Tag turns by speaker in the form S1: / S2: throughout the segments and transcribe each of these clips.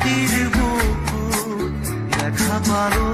S1: রাতির বুকু দেখা পারো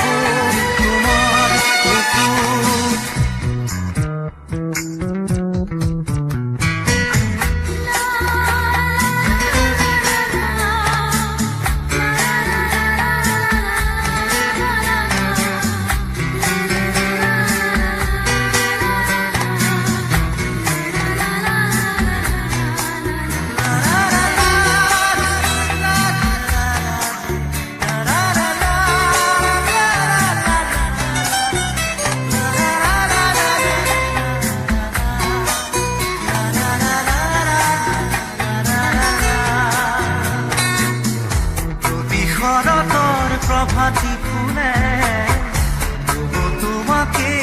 S1: vous. বাজি খুলে তোমাকে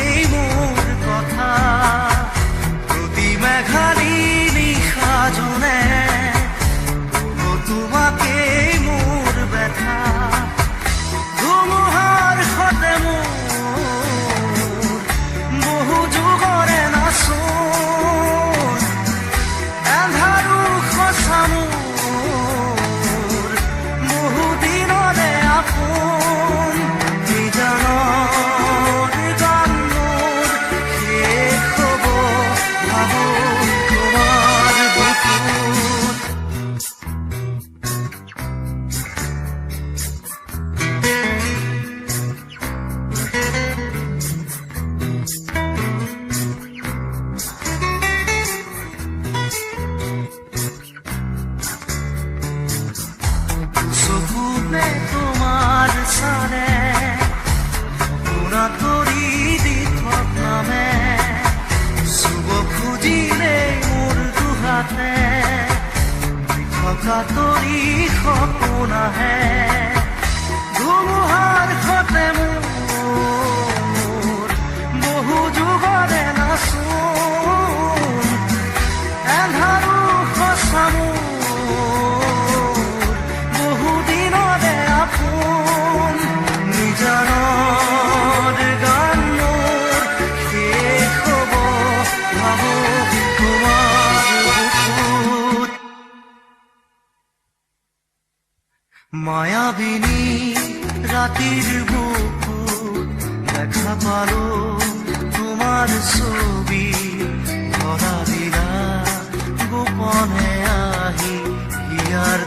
S1: তোরি সপোন আহে ধুমুহাৰ সতে মোৰ মায়াবিনী রাতের বুক দেখা পালো তোমার ছবি। ধরা দিলা গোপনে আহি হিয়ার